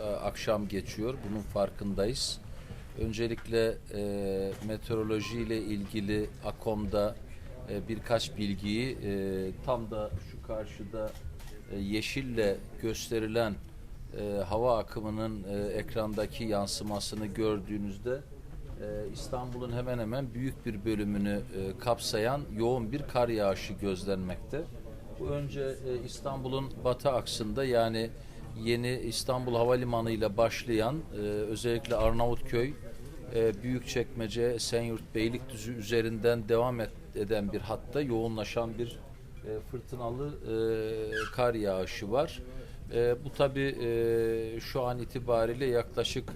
e, akşam geçiyor. Bunun farkındayız. Öncelikle e, meteoroloji ile ilgili AKOM'da e, birkaç bilgiyi e, tam da şu karşıda e, yeşille gösterilen e, hava akımının e, ekrandaki yansımasını gördüğünüzde e, İstanbul'un hemen hemen büyük bir bölümünü e, kapsayan yoğun bir kar yağışı gözlenmekte. Bu önce e, İstanbul'un batı aksında yani yeni İstanbul Havalimanı ile başlayan e, özellikle Arnavutköy, e, Büyükçekmece, Esenyurt, Beylikdüzü üzerinden devam et- eden bir hatta yoğunlaşan bir e, fırtınalı e, kar yağışı var. E, bu tabi e, şu an itibariyle yaklaşık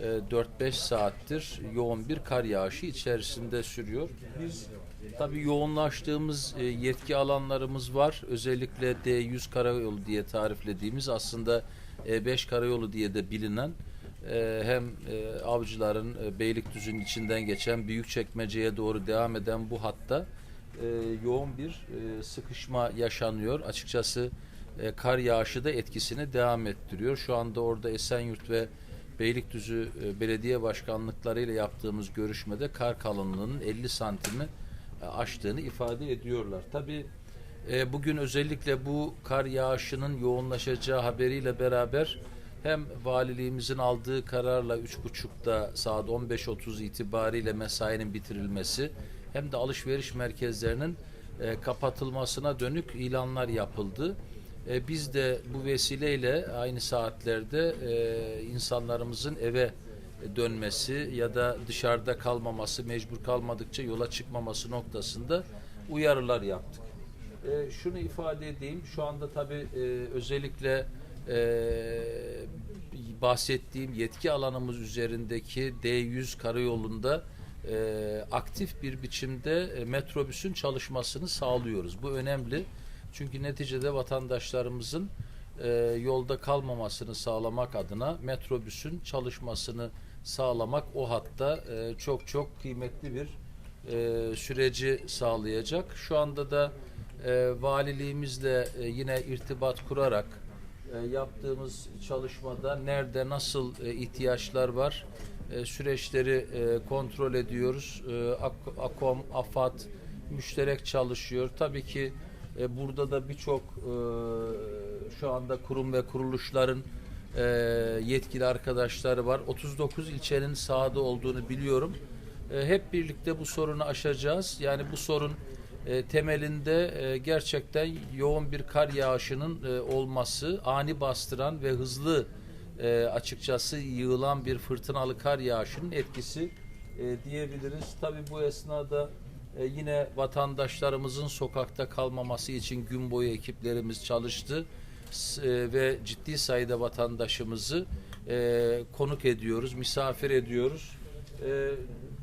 4-5 saattir yoğun bir kar yağışı içerisinde sürüyor. Biz tabi yoğunlaştığımız e, yetki alanlarımız var. Özellikle D100 karayolu diye tariflediğimiz aslında E5 karayolu diye de bilinen e, hem e, avcıların Beylikdüzü'nün içinden geçen Büyükçekmece'ye doğru devam eden bu hatta yoğun bir sıkışma yaşanıyor. Açıkçası kar yağışı da etkisini devam ettiriyor. Şu anda orada Esenyurt ve Beylikdüzü e, belediye başkanlıklarıyla yaptığımız görüşmede kar kalınlığının 50 santimi e, aştığını ifade ediyorlar. Tabii e, bugün özellikle bu kar yağışının yoğunlaşacağı haberiyle beraber hem valiliğimizin aldığı kararla 3.30'da saat 15.30 itibariyle mesainin bitirilmesi hem de alışveriş merkezlerinin kapatılmasına dönük ilanlar yapıldı. E, biz de bu vesileyle aynı saatlerde e, insanlarımızın eve dönmesi ya da dışarıda kalmaması, mecbur kalmadıkça yola çıkmaması noktasında uyarılar yaptık. E, şunu ifade edeyim, şu anda tabii e, özellikle e, bahsettiğim yetki alanımız üzerindeki D100 karayolunda e, aktif bir biçimde e, metrobüsün çalışmasını sağlıyoruz. Bu önemli. Çünkü neticede vatandaşlarımızın e, yolda kalmamasını sağlamak adına metrobüsün çalışmasını sağlamak o hatta e, çok çok kıymetli bir e, süreci sağlayacak. Şu anda da e, valiliğimizle e, yine irtibat kurarak e, yaptığımız çalışmada nerede nasıl e, ihtiyaçlar var e, süreçleri e, kontrol ediyoruz. E, Ak- AKOM, AFAD müşterek çalışıyor. Tabii ki e, burada da birçok e, şu anda kurum ve kuruluşların e, yetkili arkadaşları var. 39 ilçenin sahada olduğunu biliyorum. E, hep birlikte bu sorunu aşacağız. Yani bu sorun e, temelinde e, gerçekten yoğun bir kar yağışının e, olması, ani bastıran ve hızlı e, açıkçası yığılan bir fırtınalı kar yağışının etkisi e, diyebiliriz. Tabii bu esnada e, yine vatandaşlarımızın sokakta kalmaması için gün boyu ekiplerimiz çalıştı e, ve ciddi sayıda vatandaşımızı e, konuk ediyoruz, misafir ediyoruz. E,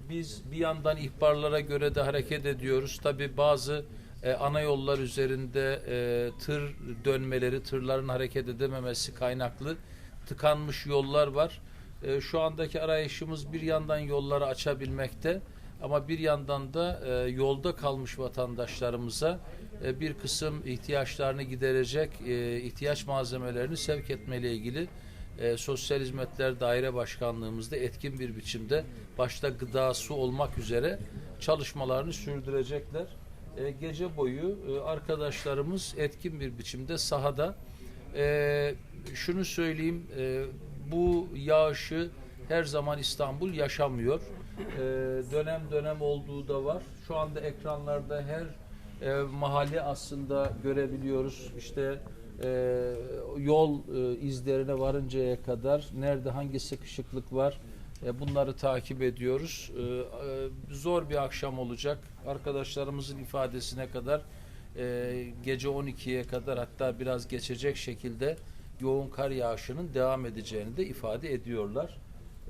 biz bir yandan ihbarlara göre de hareket ediyoruz. Tabii bazı e, ana yollar üzerinde e, tır dönmeleri, tırların hareket edememesi kaynaklı tıkanmış yollar var. E, şu andaki arayışımız bir yandan yolları açabilmekte ama bir yandan da e, yolda kalmış vatandaşlarımıza e, bir kısım ihtiyaçlarını giderecek e, ihtiyaç malzemelerini sevk etmeyle ilgili e, Sosyal Hizmetler Daire Başkanlığımızda etkin bir biçimde başta gıda, su olmak üzere çalışmalarını sürdürecekler. E, gece boyu e, arkadaşlarımız etkin bir biçimde sahada e, şunu söyleyeyim e, bu yağışı her zaman İstanbul yaşamıyor. E, dönem dönem olduğu da var. Şu anda ekranlarda her e, mahalle aslında görebiliyoruz. İşte e, yol e, izlerine varıncaya kadar nerede hangi sıkışıklık var e, bunları takip ediyoruz. E, e, zor bir akşam olacak. Arkadaşlarımızın ifadesine kadar e, gece 12'ye kadar hatta biraz geçecek şekilde yoğun kar yağışının devam edeceğini de ifade ediyorlar.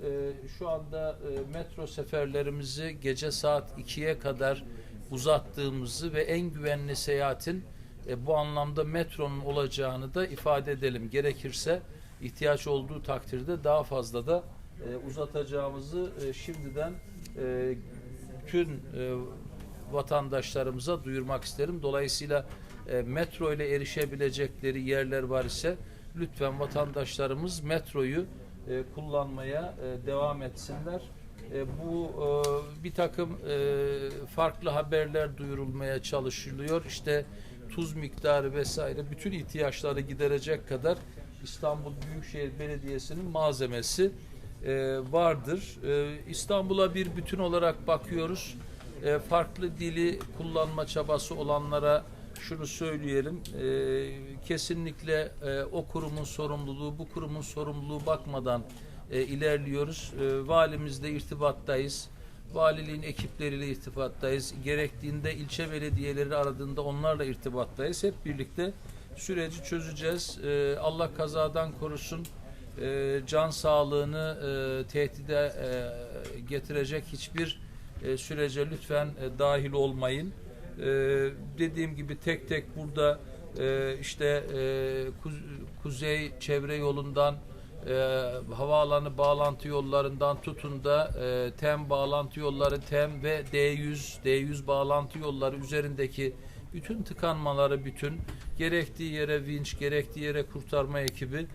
E, şu anda e, metro seferlerimizi gece saat 2'ye kadar uzattığımızı ve en güvenli seyahatin e, bu anlamda metronun olacağını da ifade edelim. Gerekirse ihtiyaç olduğu takdirde daha fazla da e, uzatacağımızı e, şimdiden e, bütün e, vatandaşlarımıza duyurmak isterim. Dolayısıyla e, metro ile erişebilecekleri yerler var ise lütfen vatandaşlarımız metroyu e, kullanmaya e, devam etsinler. E, bu e, bir takım e, farklı haberler duyurulmaya çalışılıyor. İşte tuz miktarı vesaire bütün ihtiyaçları giderecek kadar İstanbul Büyükşehir Belediyesi'nin malzemesi e, vardır. E, İstanbul'a bir bütün olarak bakıyoruz. E, farklı dili kullanma çabası olanlara şunu söyleyelim. E, kesinlikle e, o kurumun sorumluluğu, bu kurumun sorumluluğu bakmadan e, ilerliyoruz. E, valimizle irtibattayız. Valiliğin ekipleriyle irtibattayız. Gerektiğinde ilçe belediyeleri aradığında onlarla irtibattayız. Hep birlikte süreci çözeceğiz. E, Allah kazadan korusun. E, can sağlığını e, tehdide e, getirecek hiçbir e, sürece lütfen e, dahil olmayın. E, dediğim gibi tek tek burada e, işte e, kuz- kuzey çevre yolundan e, havaalanı bağlantı yollarından tutun da e, TEM bağlantı yolları TEM ve D100 D100 bağlantı yolları üzerindeki bütün tıkanmaları bütün gerektiği yere vinç gerektiği yere kurtarma ekibi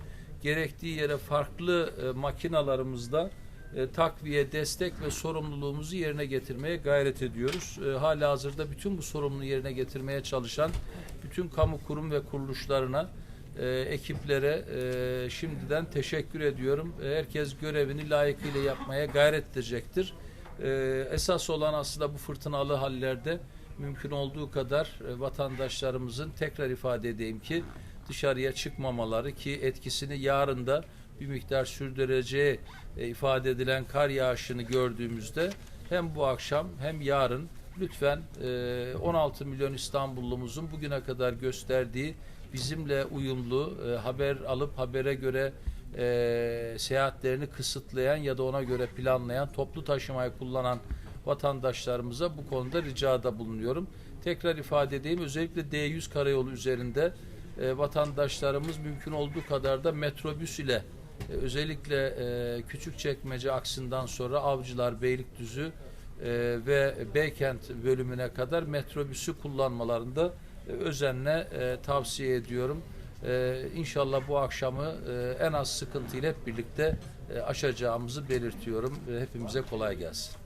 gerektiği yere farklı e, makinalarımızda e, takviye, destek ve sorumluluğumuzu yerine getirmeye gayret ediyoruz. E, hala hazırda bütün bu sorumluluğu yerine getirmeye çalışan bütün kamu kurum ve kuruluşlarına, e, ekiplere e, şimdiden teşekkür ediyorum. E, herkes görevini layıkıyla yapmaya gayret edecektir. E, esas olan aslında bu fırtınalı hallerde mümkün olduğu kadar e, vatandaşlarımızın tekrar ifade edeyim ki dışarıya çıkmamaları ki etkisini yarın da bir miktar sürdüreceği e, ifade edilen kar yağışını gördüğümüzde hem bu akşam hem yarın lütfen e, 16 milyon İstanbullumuzun bugüne kadar gösterdiği bizimle uyumlu e, haber alıp habere göre e, seyahatlerini kısıtlayan ya da ona göre planlayan toplu taşımayı kullanan vatandaşlarımıza bu konuda ricada bulunuyorum. Tekrar ifade edeyim özellikle D100 karayolu üzerinde e, vatandaşlarımız mümkün olduğu kadar da metrobüs ile e, özellikle e, Küçükçekmece aksından sonra Avcılar, Beylikdüzü e, ve Beykent bölümüne kadar metrobüsü kullanmalarında e, özenle e, tavsiye ediyorum. E, inşallah bu akşamı e, en az sıkıntıyla hep birlikte e, aşacağımızı belirtiyorum. E, hepimize kolay gelsin.